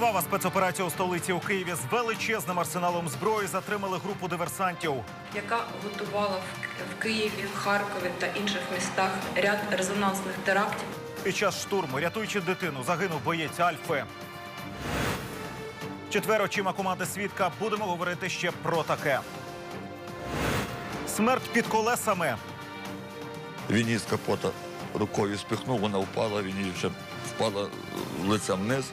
Кривава спецоперація у столиці у Києві з величезним арсеналом зброї затримали групу диверсантів. яка готувала в- Києві, в Харкові та інших містах ряд резонансних терактів. Під час штурму, рятуючи дитину, загинув боєць Альфи. Четвер очима команди свідка будемо говорити ще про таке. Смерть під колесами. Він її з капота рукою спихнув, вона впала, він її вже впала лицем вниз.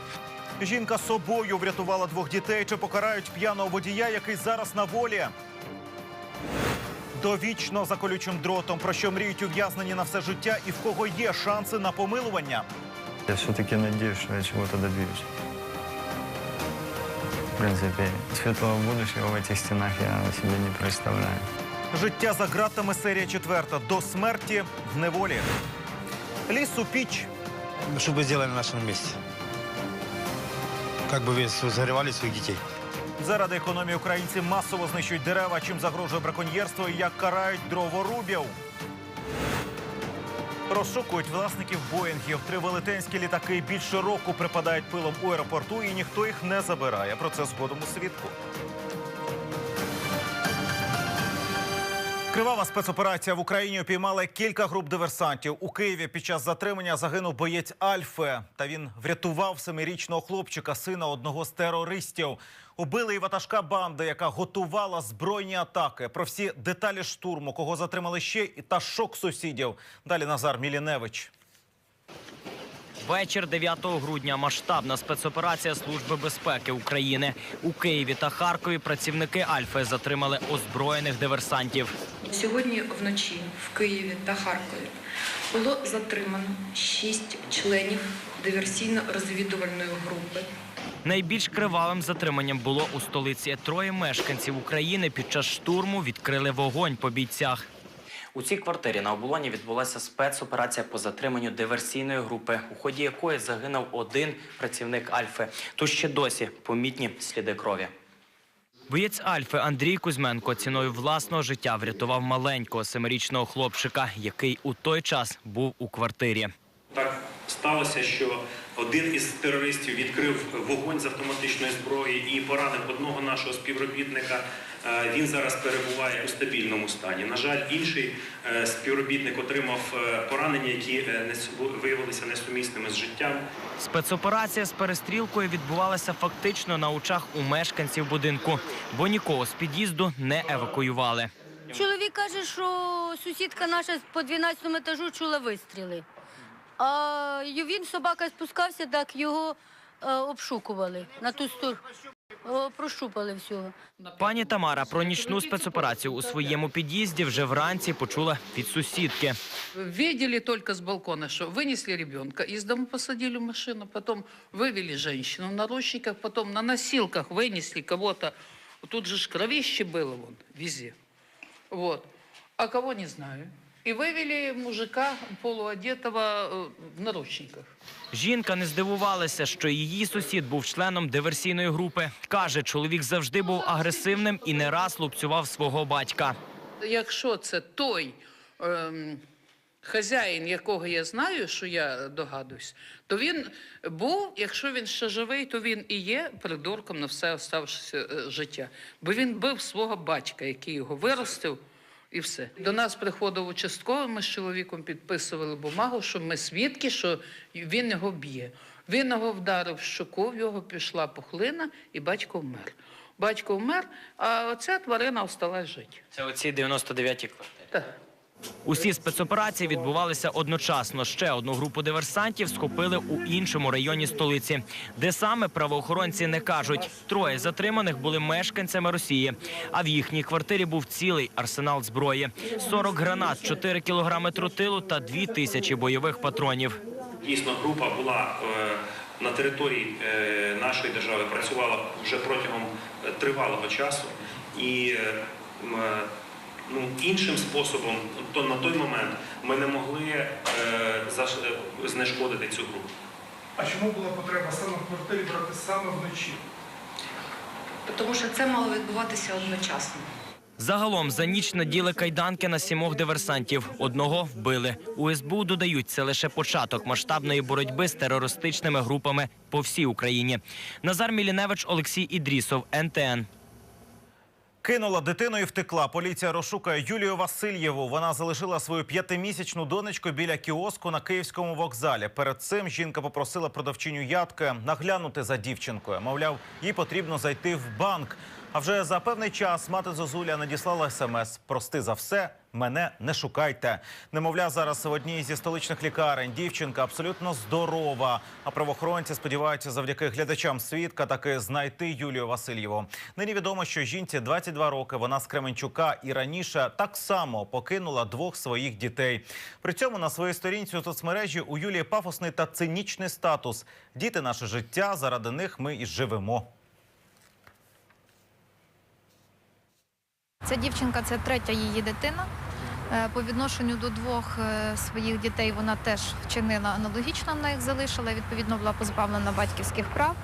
Жінка собою врятувала двох дітей. Чи покарають п'яного водія, який зараз на волі? Довічно за колючим дротом, про що мріють ув'язнені на все життя і в кого є шанси на помилування. Я все-таки надеюсь, что я чего-то добьюсь. В принципе, светлого будущего в этих стенах я себе не представляю. Життя за ґратами серія четверта. До смерті в неволі. Лісу піч. Что бы сделали на нашем месте? Как бы вы согревали своих детей? Заради економії українці масово знищують дерева, чим загрожує браконьєрство і як карають дроворубів. Розшукують власників Боїнгів. Три велетенські літаки більше року припадають пилом у аеропорту, і ніхто їх не забирає. Про це згодом у свідку. Кривава спецоперація в Україні опіймала кілька груп диверсантів. У Києві під час затримання загинув боєць Альфе. Та він врятував семирічного хлопчика, сина одного з терористів. Убили і ватажка банди, яка готувала збройні атаки. Про всі деталі штурму, кого затримали ще, та шок сусідів. Далі Назар Міліневич. Вечір 9 грудня масштабна спецоперація Служби безпеки України. У Києві та Харкові працівники Альфи затримали озброєних диверсантів. Сьогодні вночі в Києві та Харкові було затримано шість членів диверсійно-розвідувальної групи. Найбільш кривавим затриманням було у столиці. Троє мешканців України під час штурму відкрили вогонь по бійцях. У цій квартирі на оболоні відбулася спецоперація по затриманню диверсійної групи, у ході якої загинув один працівник Альфи. Тут ще досі помітні сліди крові. Боєць Альфи Андрій Кузьменко ціною власного життя врятував маленького семирічного хлопчика, який у той час був у квартирі. Так сталося, що один із терористів відкрив вогонь з автоматичної зброї і поранив одного нашого співробітника. Е, Він зараз перебуває у стабільному стані. На жаль, інший е, співробітник отримав е, поранення, які не виявилися несумісними з життям. Спецоперація з перестрілкою відбувалася фактично на очах у мешканців будинку, бо нікого з під'їзду не евакуювали. Чоловік каже, що сусідка наша по 12 етажу чула вистріли. А й- він собака спускався, так його е, обшукували на ту сторону. Прощупали всього. Пані Тамара про нічну спецоперацію у своєму під'їзді вже вранці почула від сусідки. Видели только с балкона, что вынесли ребенка, из дома посадили в машину, потом вывели женщину в наручниках, потом на носилках вынесли кого-то. Тут же ж кровище было вон, везде. Вот. А кого не знаю. И вывели мужика полуодетого э, в наручниках. Жінка не здивувалася, що її сусід був членом диверсійної групи. Каже, чоловік завжди був агресивним і не раз лупцював свого батька. Якщо це той ем, хазяїн, якого я знаю, що я догадуюсь, то він був, якщо він ще живий, то він і є придурком на все оставшеся е, життя. Бо він бив свого батька, який його виростив. І все. До нас приходив участковий, ми з чоловіком підписували бумагу, що ми свідки, що він його б'є. Він його вдарив щоку, в його пішла пухлина, і батько вмер. Батько вмер, а оця тварина осталась жити. Це оці 99-ті квартири. Так. Усі спецоперації відбувалися одночасно. Ще одну групу диверсантів схопили у іншому районі столиці, де саме правоохоронці не кажуть. Троє затриманих були мешканцями Росії. А в їхній квартирі був цілий арсенал зброї: 40 гранат, 4 кілограми тротилу та 2 тисячі бойових патронів. Дійсно, група була е, на території е, нашої держави, працювала вже протягом е, тривалого часу. І ну, іншим способом, то на той момент ми не могли е, заш- е, знешкодити цю групу. А чому була потреба саме в квартирі брати саме вночі? Тому що це мало відбуватися одночасно. Загалом за ніч наділи кайданки на сімох диверсантів. Одного вбили. У СБУ додають, це лише початок масштабної боротьби з терористичними групами по всій Україні. Назар Міліневич, Олексій Ідрісов, НТН. Кинула дитину і втекла. Поліція розшукає Юлію Васильєву. Вона залишила свою п'ятимісячну донечку біля кіоску на київському вокзалі. Перед цим жінка попросила продавчиню ядки наглянути за дівчинкою. Мовляв, їй потрібно зайти в банк. А вже за певний час мати Зозуля надіслала смс Прости за все, мене не шукайте. Немовля зараз в одній зі столичних лікарень. Дівчинка абсолютно здорова. А правоохоронці сподіваються завдяки глядачам свідка таки знайти Юлію Васильєву. Нині відомо, що жінці 22 роки. Вона з Кременчука і раніше так само покинула двох своїх дітей. При цьому на своїй сторінці у соцмережі у Юлії пафосний та цинічний статус. Діти наше життя. Заради них ми і живемо. Ця дівчинка це третя її дитина. Е, По відношенню до двох е, своїх дітей вона теж вчинила аналогічно, вона їх залишила, відповідно була позбавлена батьківських прав.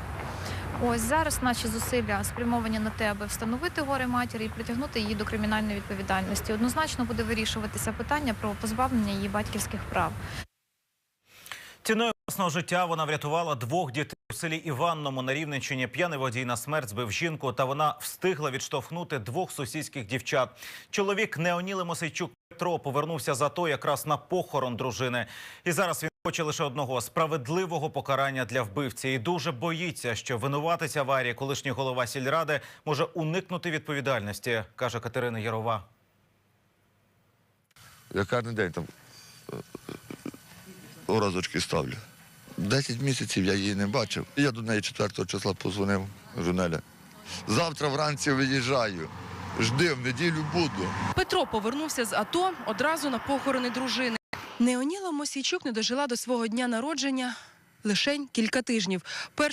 Ось зараз наші зусилля спрямовані на те, аби встановити горе матері і притягнути її до кримінальної відповідальності. Однозначно буде вирішуватися питання про позбавлення її батьківських прав. Ціною власного життя вона врятувала двох дітей у селі Іванному на Рівненщині. П'яний водій на смерть збив жінку, та вона встигла відштовхнути двох сусідських дівчат. Чоловік Неоніли Мосейчук Петро повернувся за то якраз на похорон дружини. І зараз він хоче лише одного справедливого покарання для вбивці. І дуже боїться, що винуватець аварії, колишній голова сільради, може уникнути відповідальності, каже Катерина Ярова. Я кожен день там е, е, ставлю. Десять місяців я її не бачив. Я до неї 4 числа позвонив, жунеля. Завтра вранці виїжджаю. Жди, в неділю буду. Петро повернувся з АТО одразу на похорони дружини. Неоніла Мосійчук не дожила до свого дня народження лишень кілька тижнів.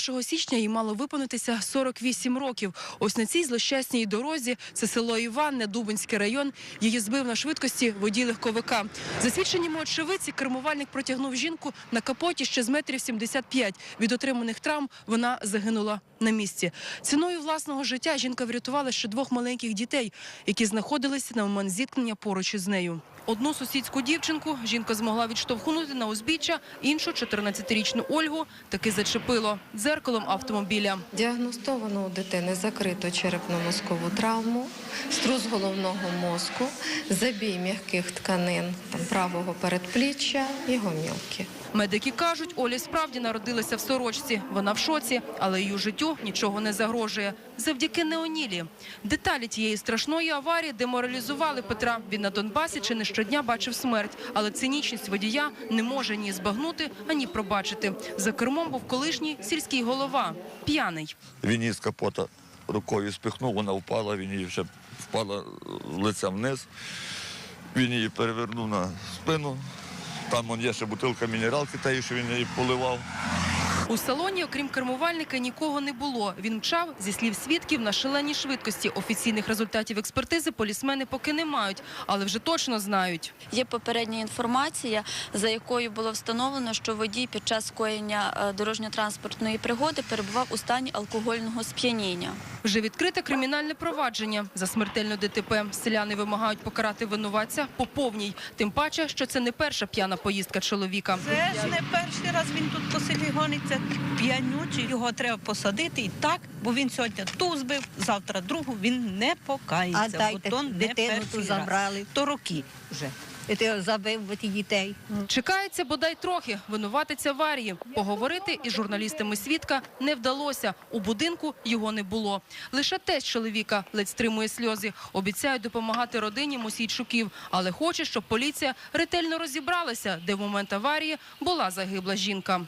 1 січня їй мало виповнитися 48 років. Ось на цій злощасній дорозі, це село Іванне, Дубинський район, її збив на швидкості водій легковика. За свідченнями очевидці, кермувальник протягнув жінку на капоті ще з метрів 75. Від отриманих травм вона загинула на місці. Ціною власного життя жінка врятувала ще двох маленьких дітей, які знаходилися на момент зіткнення поруч із нею. Одну сусідську дівчинку жінка змогла відштовхнути на узбіччя, іншу 14-річну Ольгу таки зачепило дзеркалом автомобіля. Діагностовано у дитини закриту черепно-мозкову травму, струс головного мозку, забій м'яких тканин там, правого передпліччя і гомілки. Медики кажуть, Оля справді народилася в сорочці. Вона в шоці, але її життю нічого не загрожує. Завдяки Неонілі. Деталі тієї страшної аварії деморалізували Петра. Він на Донбасі чи не щодня бачив смерть, але цинічність водія не може ні збагнути, ані пробачити. За кермом був колишній сільський голова, п'яний. Він її з капота рукою спихнув, вона впала, він її вже впала лицем вниз. Він її перевернув на спину. Там вон є ще бутилка мінералки, тієї, що він її поливав. У салоні, окрім кермувальника, нікого не було. Він мчав, зі слів свідків, на шаленій швидкості. Офіційних результатів експертизи полісмени поки не мають, але вже точно знають. Є попередня інформація, за якою було встановлено, що водій під час скоєння е, дорожньо-транспортної пригоди перебував у стані алкогольного сп'яніння. Вже відкрите кримінальне провадження за смертельну ДТП. Селяни вимагають покарати винуватця по повній. Тим паче, що це не перша п'яна поїздка чоловіка. Це ж не перший раз він тут по селі гониться п'янючий. Його треба посадити і так, бо він сьогодні ту збив, завтра другу. Він не покається. А дайте, бо дитину ту забрали. То роки вже. І ти забив ті дітей. Чекається бодай трохи винуватець аварії. Поговорити із журналістами свідка не вдалося. У будинку його не було. Лише тесть чоловіка ледь стримує сльози. Обіцяють допомагати родині Мосійчуків, але хоче, щоб поліція ретельно розібралася, де в момент аварії була загибла жінка.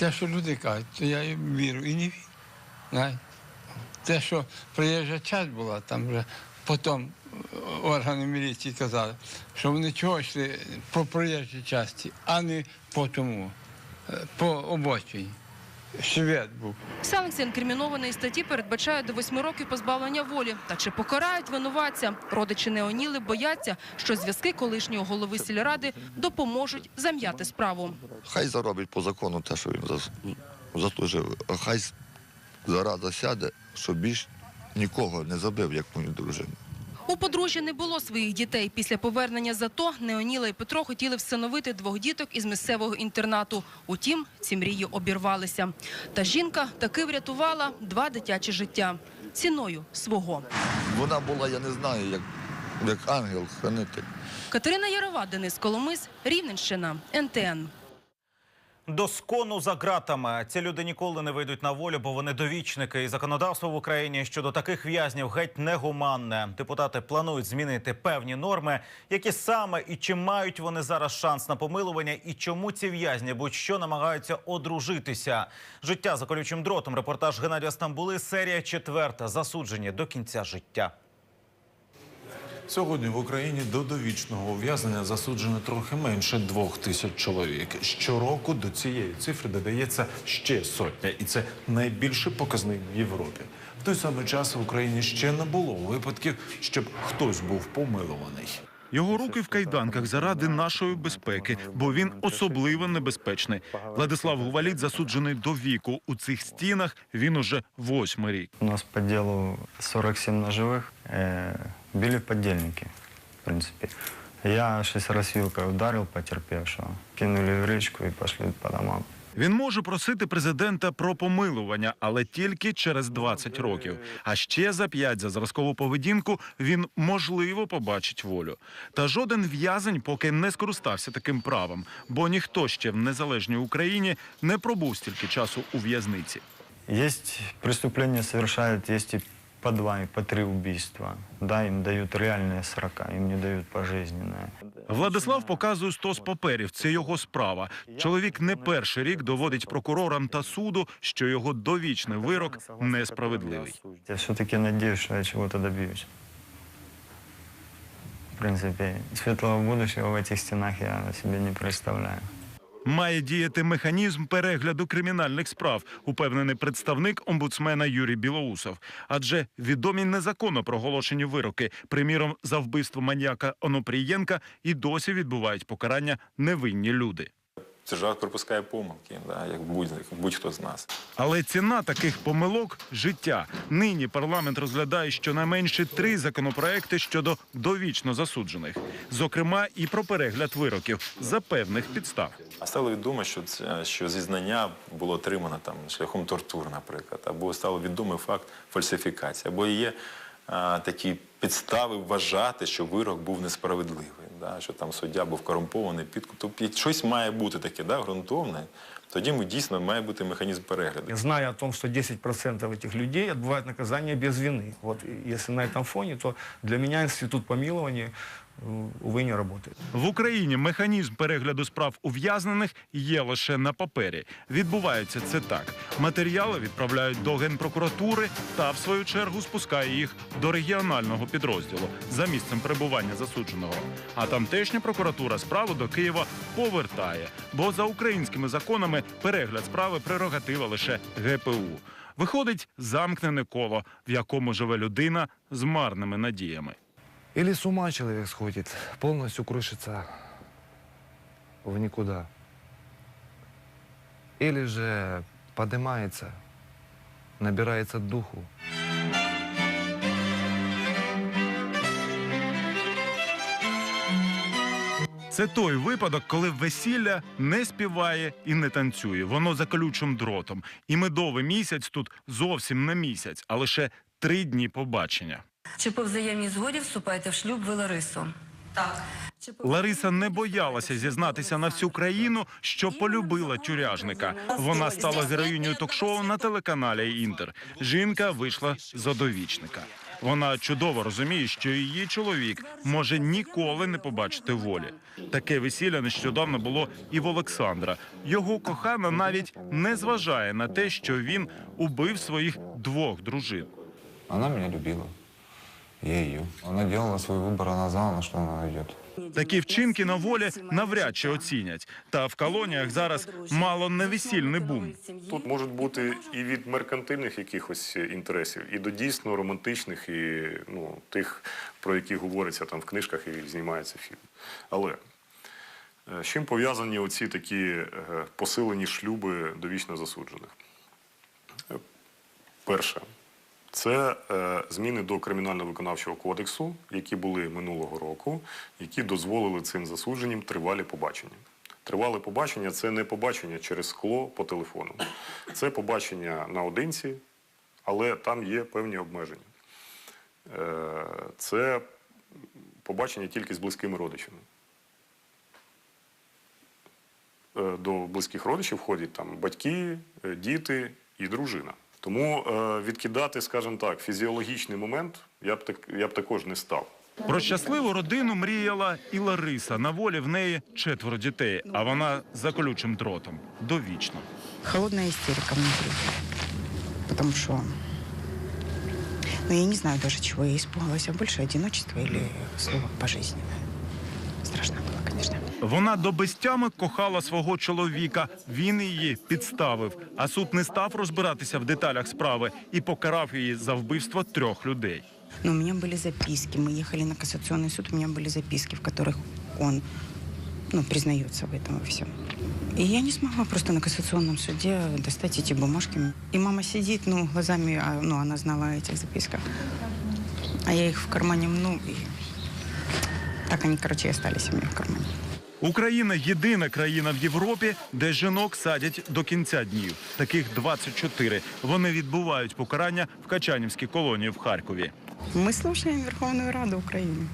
Те, що люди кажуть, то я їм вірю і не вірю. Те, що приїжджа часть була, там вже потім органи міліції казали, що вони чого йшли по проїжджій часті, а не по тому, е, по обочині. Швед був. Санкція інкримінованої статті передбачає до восьми років позбавлення волі. Та чи покарають винуватця? Родичі Неоніли бояться, що зв'язки колишнього голови сільради допоможуть зам'яти справу. Хай заробить по закону те, що він заслужив. А хай зараза сяде, щоб більш нікого не забив, як мою дружину. У подружжя не було своїх дітей. Після повернення з АТО Неоніла і Петро хотіли всиновити двох діток із місцевого інтернату. Утім, ці мрії обірвалися. Та жінка таки врятувала два дитячі життя ціною свого. Вона була, я не знаю, як, як ангел хранитель. Катерина Ярова, Денис Коломис, Рівненщина, НТН. До скону за ґратами ці люди ніколи не вийдуть на волю, бо вони довічники. І законодавство в Україні щодо таких в'язнів геть негуманне. Депутати планують змінити певні норми, які саме і чи мають вони зараз шанс на помилування, і чому ці в'язні будь-що намагаються одружитися. Життя за колючим дротом. Репортаж Геннадія Стамбули. Серія четверта. Засуджені до кінця життя. Сьогодні в Україні до довічного ув'язнення засуджено трохи менше двох тисяч чоловік. Щороку до цієї цифри додається ще сотня, і це найбільший показник в Європі. В той самий час в Україні ще не було випадків, щоб хтось був помилуваний. Його руки в кайданках заради нашої безпеки, бо він особливо небезпечний. Владислав Гуваліт засуджений до віку. У цих стінах він уже восьмий рік. У нас по делу 47 ножевых. Били подельники, в принципе. Я шесть раз вилкой ударил потерпевшего. Кинули в речку и пошли по домам. Він може просити президента про помилування, але тільки через 20 років. А ще за 5 за зразкову поведінку він можливо побачить волю. Та жоден в'язень поки не скористався таким правом, бо ніхто ще в незалежній Україні не пробув стільки часу у в'язниці. Есть преступления совершают, есть и по два, и по три убийства. Да, им дают реальные срока, им не дают пожизненное. Владислав показує стос паперів. Це його справа. Чоловік не перший рік доводить прокурорам та суду, що його довічний вирок несправедливий. Я все-таки надеюсь, что я чего-то добьюсь. В принципе, светлого будущего в этих стенах я себе не представляю. Має діяти механізм перегляду кримінальних справ, упевнений представник омбудсмена Юрій Білоусов. Адже відомі незаконно проголошені вироки, приміром за вбивство маньяка Онопрієнка, і досі відбувають покарання невинні люди. Держава припускає помилки, да, як будь- будь-хто з нас. Але ціна таких помилок життя. Нині парламент розглядає щонайменше три законопроекти щодо довічно засуджених, зокрема і про перегляд вироків за певних підстав. А стало відомо, що це що зізнання було отримано там шляхом тортур, наприклад, або стало відомий факт фальсифікації, або є а, такі підстави вважати, що вирок був несправедливий, да, що там суддя був корумпований, підкуп. Тобто щось має бути таке, да, ґрунтовне. Тоді ми дійсно має бути механізм перегляду. Зная о том, что 10% этих людей отбывают наказание без вины. Вот и если на этом фоне, то для меня институт помилования, э, увы, не. В Україні механізм перегляду справ ув'язнених є лише на папері. Відбувається це так: матеріали відправляють до генпрокуратури та, в свою чергу, спускає їх до регіонального підрозділу за місцем перебування засудженого. А тамтешня прокуратура справу до Києва повертає, бо за українськими законами перегляд справи прерогатива лише ГПУ. Виходить замкнене коло, в якому живе людина з марними надіями. Или с ума человек сходит, полностью крышится в никуда. Или же поднимается, набирается духу. Це той випадок, коли весілля не співає і не танцює. Воно за колючим дротом. І медовий місяць тут зовсім не місяць, а лише три дні побачення. Чи по взаємній згоді вступаєте в шлюб ви Ларису? Так. Лариса не боялася зізнатися на всю країну, що полюбила тюряжника. Вона стала героїнею ток-шоу на телеканалі Інтер. Жінка вийшла за довічника. Вона чудово розуміє, що її чоловік може ніколи не побачити волі. Таке весілля нещодавно було і в Олександра. Його кохана навіть не зважає на те, що він убив своїх двох дружин. Она меня любила. Я ее. Она делала свой выбор, она знала, на что она идет. Такі вчинки на волі навряд чи оцінять. Та в колоніях зараз мало не весільний бум. Тут можуть бути і від меркантильних якихось інтересів, і до дійсно романтичних, і ну, тих, про які говориться там в книжках і знімається фільм. Але з чим пов'язані оці такі е, посилені шлюби довічно засуджених? Перше, Це е, зміни до кримінально-виконавчого кодексу, які були минулого року, які дозволили цим засудженим тривалі побачення. Тривале побачення це не побачення через скло по телефону. Це побачення наодинці, але там є певні обмеження. Е, це побачення тільки з близькими родичами. Е, До близьких родичів входять там батьки, діти і дружина. Тому е, відкидати, скажімо так, фізіологічний момент я б так я б також не став. Про щасливу родину мріяла і Лариса. На волі в неї четверо дітей, а вона за колючим дротом довічно. Холодная истерика внутри. Потому что, ну, я не знаю даже, чего я испугалась, а больше одиночества или слово пожизненное. Страшно. Вона до безтями кохала свого чоловіка. Він її підставив. А суд не став розбиратися в деталях справи і покарав її за вбивство трьох людей. Но у меня были записки. Мы ехали на кассационный суд, у меня были записки, в которых он ну, признается в этом во всем. И я не смогла просто на кассационном суде достать эти бумажки. И мама сидит, ну, глазами, а, ну, она знала о этих записках. А я их в кармане мну, и так они, короче, и остались у меня в кармане. Україна єдина країна в Європі, де жінок садять до кінця днів. Таких 24. Вони відбувають покарання в Качанівській колонії в Харкові. Мы слушаем Верховную Раду Украины.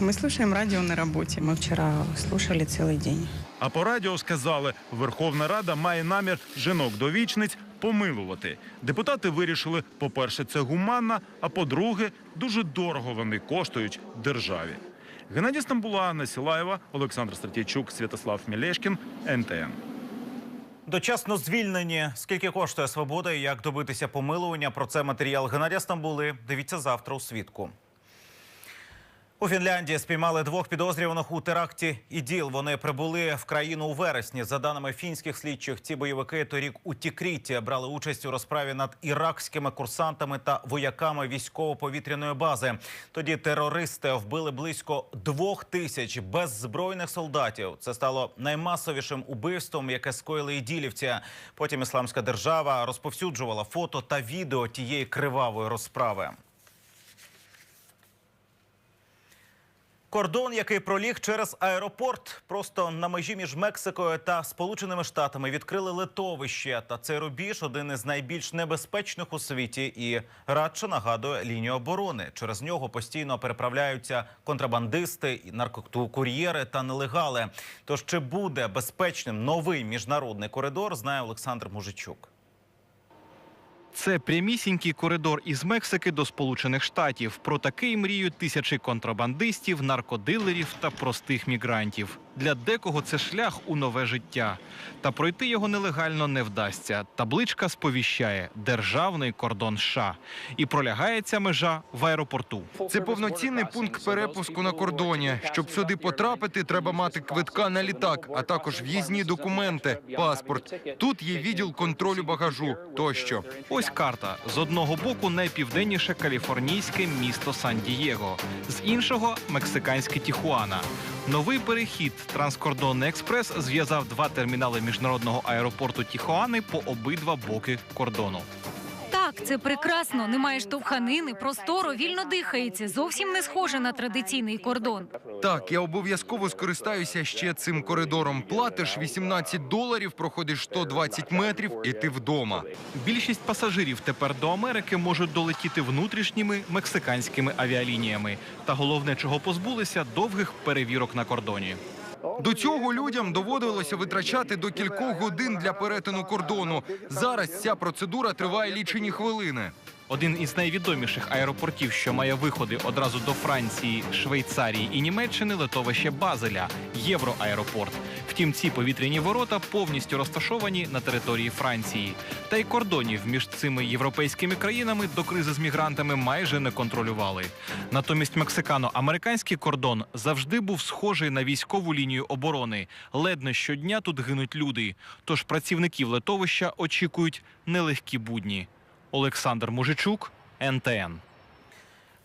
Мы слушаем радио на работе. Мы вчера слушали целый день. А по радіо сказали, Верховна Рада має намір жінок-довічниць помилувати. Депутати вирішили, по-перше, це гуманно, а по-друге, дуже дорого вони коштують державі. Геннадій Стамбула, Анна Сілаєва, Олександр Стратійчук, Святослав Мілешкін, НТН. Дочасно звільнені. Скільки коштує свобода і як добитися помилування? Про це матеріал Геннадія Стамбули. Дивіться завтра у свідку. У Фінляндії спіймали двох підозрюваних у теракті іділ. Вони прибули в країну у вересні. За даними фінських слідчих, ці бойовики торік у Тікріті брали участь у розправі над іракськими курсантами та вояками військово-повітряної бази. Тоді терористи вбили близько двох тисяч беззбройних солдатів. Це стало наймасовішим убивством, яке скоїли іділівці. Потім ісламська держава розповсюджувала фото та відео тієї кривавої розправи. Кордон, який проліг через аеропорт, просто на межі між Мексикою та Сполученими Штатами відкрили литовище. Та цей рубіж один із найбільш небезпечних у світі і радше нагадує лінію оборони. Через нього постійно переправляються контрабандисти, наркокур'єри та нелегали. Тож чи буде безпечним новий міжнародний коридор, знає Олександр Мужичук. Це прямісінький коридор із Мексики до Сполучених Штатів. Про такий мріють тисячі контрабандистів, наркодилерів та простих мігрантів. Для декого це шлях у нове життя. Та пройти його нелегально не вдасться. Табличка сповіщає державний кордон США. І пролягається межа в аеропорту. Це повноцінний пункт перепуску на кордоні. Щоб сюди потрапити, треба мати квитка на літак, а також в'їзні документи, паспорт. Тут є відділ контролю багажу тощо. Ось карта. З одного боку найпівденніше каліфорнійське місто Сан-Дієго, з іншого мексиканське Тіхуана. Новий перехід транскордонний експрес зв'язав два термінали міжнародного аеропорту Тіхуани по обидва боки кордону. Так, це прекрасно. Немає штовханини, просторо, вільно дихається. Зовсім не схоже на традиційний кордон. Так, я обов'язково скористаюся ще цим коридором. Платиш 18 доларів, проходиш 120 метрів, і ти вдома. Більшість пасажирів тепер до Америки можуть долетіти внутрішніми мексиканськими авіалініями. Та головне, чого позбулися, довгих перевірок на кордоні. До цього людям доводилося витрачати до кількох годин для перетину кордону. Зараз ця процедура триває лічені хвилини. Один із найвідоміших аеропортів, що має виходи одразу до Франції, Швейцарії і Німеччини, литовище Базеля Євроаеропорт. Втім, ці повітряні ворота повністю розташовані на території Франції. Та й кордонів між цими європейськими країнами до кризи з мігрантами майже не контролювали. Натомість мексикано-американський кордон завжди був схожий на військову лінію оборони. Ледь не щодня тут гинуть люди. Тож працівників литовища очікують нелегкі будні. Олександр Мужичук, НТН.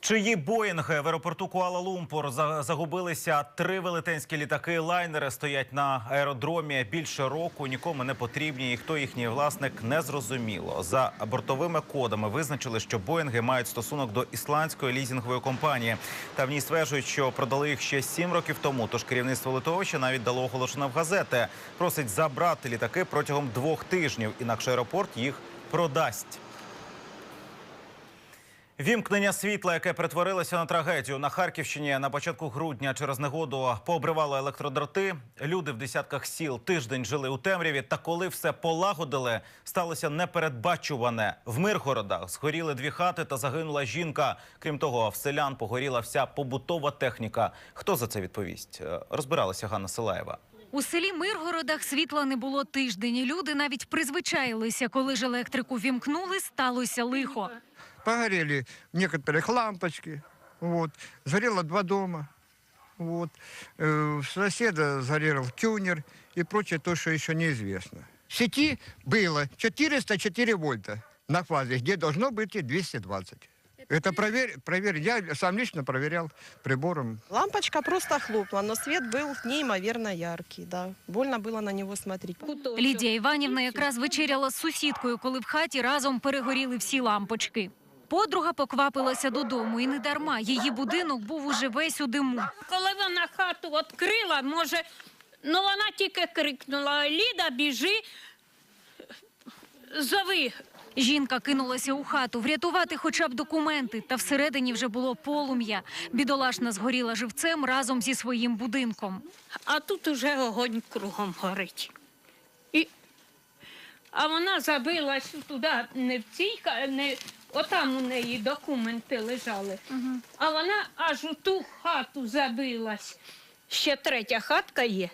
Чиї Боїнги в аеропорту Куала-Лумпур загубилися три велетенські літаки. Лайнери стоять на аеродромі більше року. Нікому не потрібні. І хто їхній власник не зрозуміло. За бортовими кодами визначили, що Боїнги мають стосунок до ісландської лізінгової компанії. Та в ній стверджують, що продали їх ще сім років тому. Тож керівництво литовища навіть дало оголошення в газети. Просить забрати літаки протягом двох тижнів. Інакше аеропорт їх продасть. Вімкнення світла, яке перетворилося на трагедію на Харківщині на початку грудня через негоду пообривало електродроти. Люди в десятках сіл тиждень жили у темряві. Та коли все полагодили, сталося непередбачуване. В Миргородах згоріли дві хати та загинула жінка. Крім того, в селян погоріла вся побутова техніка. Хто за це відповість? Е, Розбиралася Ганна Силаєва. У селі Миргородах світла не було тиждень. Люди навіть призвичаїлися, коли ж електрику вімкнули, сталося лихо. Погорели некоторых лампочки. Вот. Сгорело два дома. Вот. Э, У соседа сгорел тюнер и прочее то, что еще неизвестно. В сети было 404 вольта на фазе, где должно быть и 220. Это проверь, проверь. Я сам лично проверял прибором. Лампочка просто хлопла, но свет был неимоверно яркий, да. Больно было на него смотреть. Лідія Іванівна якраз вечеряла з сусідкою, коли в хаті разом перегоріли всі лампочки. Подруга поквапилася додому і не дарма. Її будинок був уже весь у диму. Коли вона хату відкрила, може, ну вона тільки крикнула: Ліда, біжи, зови. Жінка кинулася у хату врятувати хоча б документи, та всередині вже було полум'я. Бідолашна згоріла живцем разом зі своїм будинком. А тут уже огонь кругом горить. І... А вона забилась туди, не в цій, не... отам у неї документи лежали. А вона аж у ту хату забилась. Ще третя хатка є.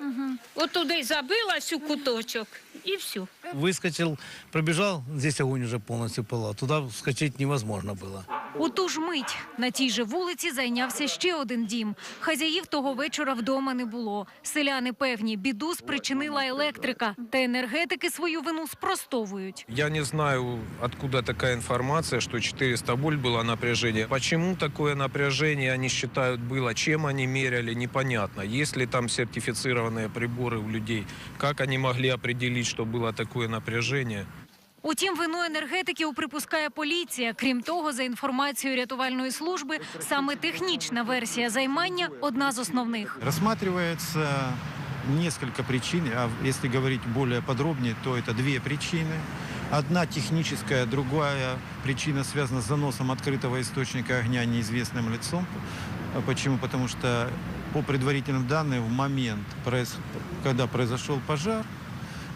Отуди забилась у куточок і все. Выскочил, пробежал, здесь огонь уже полностью пылал. Туда вскочить невозможно было. У ту ж мить на тій же вулиці зайнявся ще один дім. Хазяїв того вечора вдома не було. Селяни певні, біду спричинила електрика, та енергетики свою вину спростовують. Я не знаю, откуда такая информация, что 400 вольт было напряжение. Почему такое напряжение они считают было, чем они меряли, непонятно. Есть ли там сертифицированные приборы у людей, как они могли определить, что было такое напряжение. Утім, вину енергетиків припускає поліція. Крім того, за інформацією рятувальної служби, саме технічна версія займання одна з основних. Рассматривается несколько причин, а если говорить более подробнее, то это две причины. Одна техническая, другая причина связана с заносом открытого источника огня неизвестным лицом. А Почему? Потому что по предварительным данным в момент, произ- когда произошел пожар, э,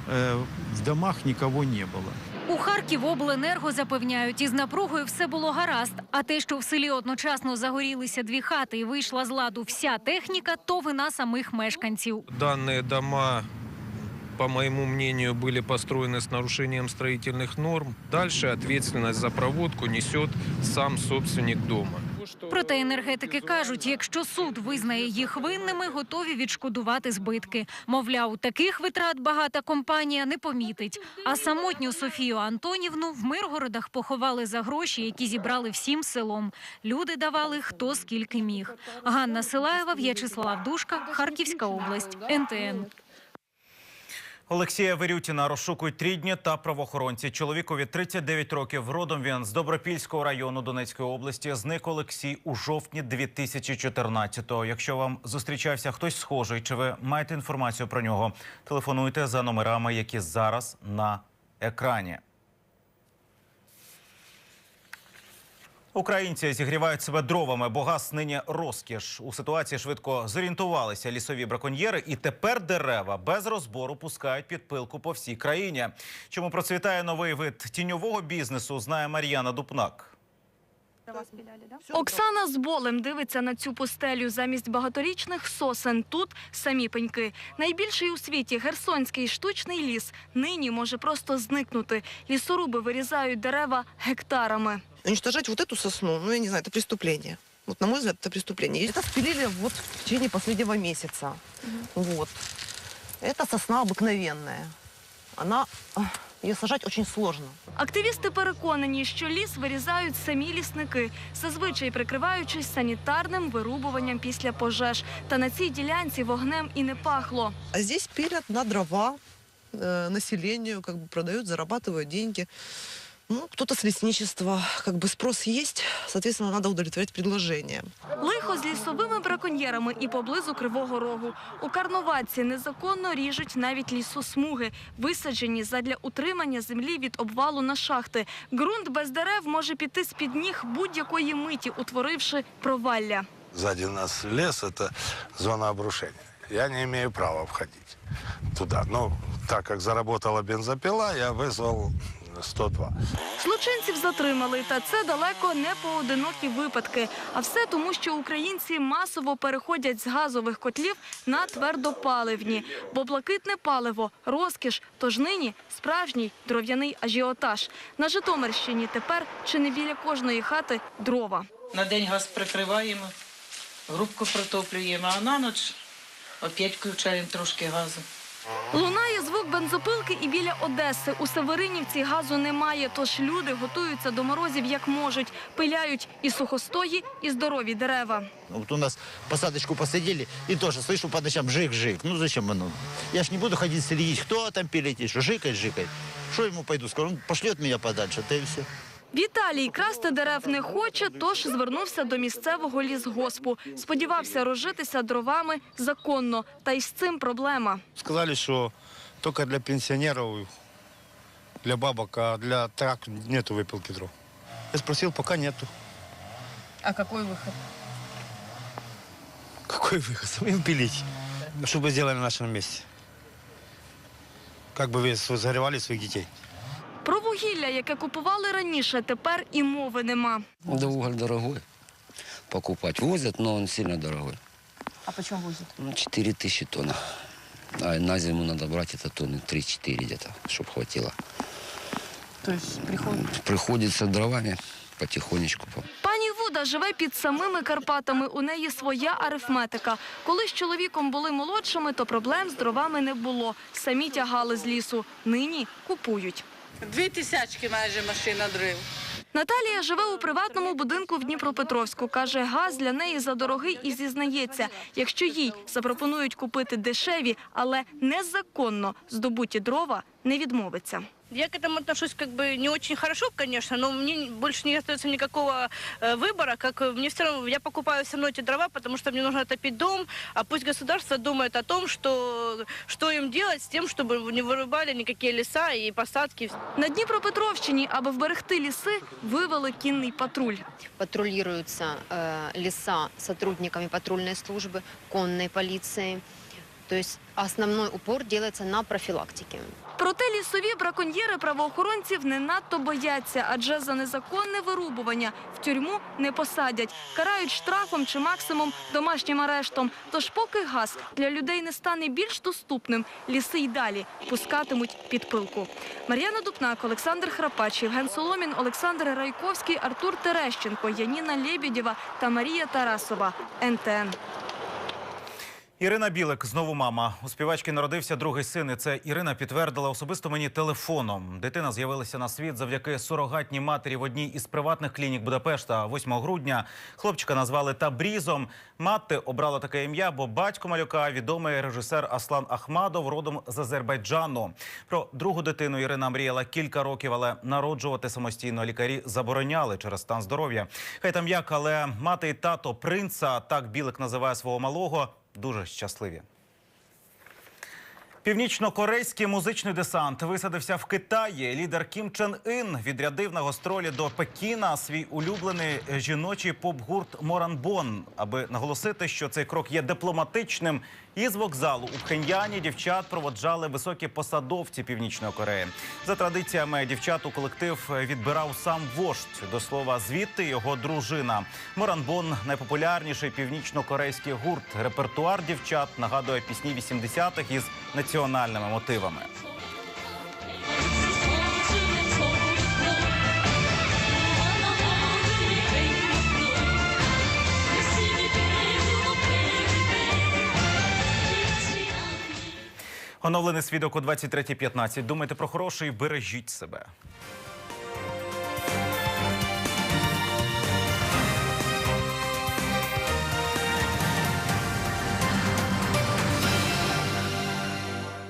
в домах никого не было. У Харків обленерго запевняють, із напругою все було гаразд. А те, що в селі одночасно загорілися дві хати і вийшла з ладу вся техніка, то вина самих мешканців. Данные дома, по моему мнению, были построены с нарушением строительных норм. Дальше ответственность за проводку несет сам собственник дома. Проте енергетики кажуть, якщо суд визнає їх винними, готові відшкодувати збитки. Мовляв, таких витрат багата компанія не помітить. А самотню Софію Антонівну в Миргородах поховали за гроші, які зібрали всім селом. Люди давали хто скільки міг. Ганна Силаєва, В'ячеслав Душка, Харківська область, НТН. Олексія Верютіна розшукують рідні та правоохоронці. Чоловікові 39 років. Родом він з Добропільського району Донецької області. Зник Олексій у жовтні 2014-го. Якщо вам зустрічався хтось схожий, чи ви маєте інформацію про нього, телефонуйте за номерами, які зараз на екрані. Українці зігрівають себе дровами, бо газ нині розкіш. У ситуації швидко зорієнтувалися лісові браконьєри, і тепер дерева без розбору пускають під пилку по всій країні. Чому процвітає новий вид тіньового бізнесу, знає Мар'яна Дупнак. Оксана з болем дивиться на цю пустелю. Замість багаторічних сосен тут самі пеньки. Найбільший у світі герсонський штучний ліс нині може просто зникнути. Лісоруби вирізають дерева гектарами Уничтожать вот эту сосну, ну, я не знаю, это преступление. Вот, на мой взгляд, это преступление. Это спилили вот в течение последнего месяца. Вот. Это сосна обыкновенная. Она ах, ее сажать очень сложно. Активісти переконані, що ліс вирізають самі лісники, зазвичай прикриваючись санітарним вирубуванням після пожеж. Та на цій ділянці вогнем і не пахло. А здесь пилят на дрова э, населению, как бы продают, зарабатывают деньги. Ну, кто-то с лесничества, как бы спрос есть, соответственно, надо удовлетворять предложение. Лихо з лісовими браконьєрами і поблизу Кривого Рогу. У Карноватці незаконно ріжуть навіть лісосмуги, висаджені задля утримання землі від обвалу на шахти. Ґрунт без дерев може піти з-під ніг будь-якої миті, утворивши провалля. Сзади нас лес, это зона обрушения. Я не имею права входить туда. Но так как заработала бензопила, я вызвал 102. Злочинців затримали, та це далеко не поодинокі випадки. А все тому, що українці масово переходять з газових котлів на твердопаливні, бо блакитне паливо розкіш. Тож нині справжній дров'яний ажіотаж. На Житомирщині тепер чи не біля кожної хати дрова. На день газ прикриваємо, грубку протоплюємо, а на ніч опять включаємо трошки газу. Лунає звук бензопилки і біля Одеси. У Северинівці газу немає, тож люди готуються до морозів як можуть. Пиляють і сухостої, і здорові дерева. Вот у нас посадочку посадили, и тоже слышу по ночам жик-жик. Ну зачем оно? Я ж не буду ходить следить, кто там пилит, и что жикает, жикает. Что ему пойду скажу? Он пошлет меня подальше, да и все. Віталій красти дерев не хоче, тож звернувся до місцевого лісгоспу. Сподівався розжитися дровами законно. Та й з цим проблема. Сказали, что только для пенсионеров, для бабок, а для трак нету выпилки дров. Я спросил, пока нету. А какой выход? Какой выход? Самим пилить. Что бы сделали на нашем месте? Как бы вы согревали своих детей? Про вугілля, яке купували раніше, тепер і мови нема. Да уголь дорогой. Покупать возят, но он сильно дорогой. А почем возят? Ну, 4 тысячи тонн. А на зиму надо брать это тонны 3-4 где-то, чтобы хватило. То есть приходит... Приходится дровами потихонечку. Пані Вуда живе під самими Карпатами. У неї своя арифметика. Коли з чоловіком були молодшими, то проблем з дровами не було. Самі тягали з лісу. Нині купують. Дві тисячки майже машина дрив. Наталія живе у приватному будинку в Дніпропетровську. Каже, газ для неї задорогий і зізнається, якщо їй запропонують купити дешеві, але незаконно здобуті дрова, не відмовиться. Я к этому отношусь как бы не очень хорошо, конечно, но мне больше не остается никакого э, выбора, как э, мне все равно, я покупаю все равно эти дрова, потому что мне нужно отопить дом, а пусть государство думает о том, что, что им делать с тем, чтобы не вырубали никакие леса и посадки. На Дніпропетровщині, аби вберегти ліси, вивели кінний патруль. Патрулируются э, леса сотрудниками патрульной службы, конной полиции. То есть основной упор делается на профилактике. Проте лісові браконьєри правоохоронців не надто бояться, адже за незаконне вирубування в тюрму не посадять, карають штрафом чи максимум домашнім арештом. Тож, поки газ для людей не стане більш доступним, ліси й далі пускатимуть під пилку. Мар'яна Дупнак, Олександр Храпач, Євген Соломін, Олександр Райковський, Артур Терещенко, Яніна Лєбідєва та Марія Тарасова. НТН. Ірина Білик знову мама. У співачки народився другий син. І це Ірина підтвердила особисто мені телефоном. Дитина з'явилася на світ завдяки сурогатній матері в одній із приватних клінік Будапешта 8 грудня. Хлопчика назвали Табрізом. Мати обрала таке ім'я, бо батько малюка відомий режисер Аслан Ахмадов, родом з Азербайджану. Про другу дитину Ірина мріяла кілька років, але народжувати самостійно лікарі забороняли через стан здоров'я. Хай там як, але мати і тато принца так Білик називає свого малого дуже щасливі. Північно-корейський музичний десант висадився в Китаї. Лідер Кім Чен Ін відрядив на гастролі до Пекіна свій улюблений жіночий поп-гурт Моранбон, аби наголосити, що цей крок є дипломатичним. Із вокзалу у Пхеньяні дівчат проводжали високі посадовці Північної Кореї. За традиціями дівчат у колектив відбирав сам вождь. До слова, звідти його дружина. Моранбон найпопулярніший північно-корейський гурт. Репертуар дівчат нагадує пісні 80-х із національними мотивами. Оновлений свідок о 23.15. Думайте про хороше і бережіть себе.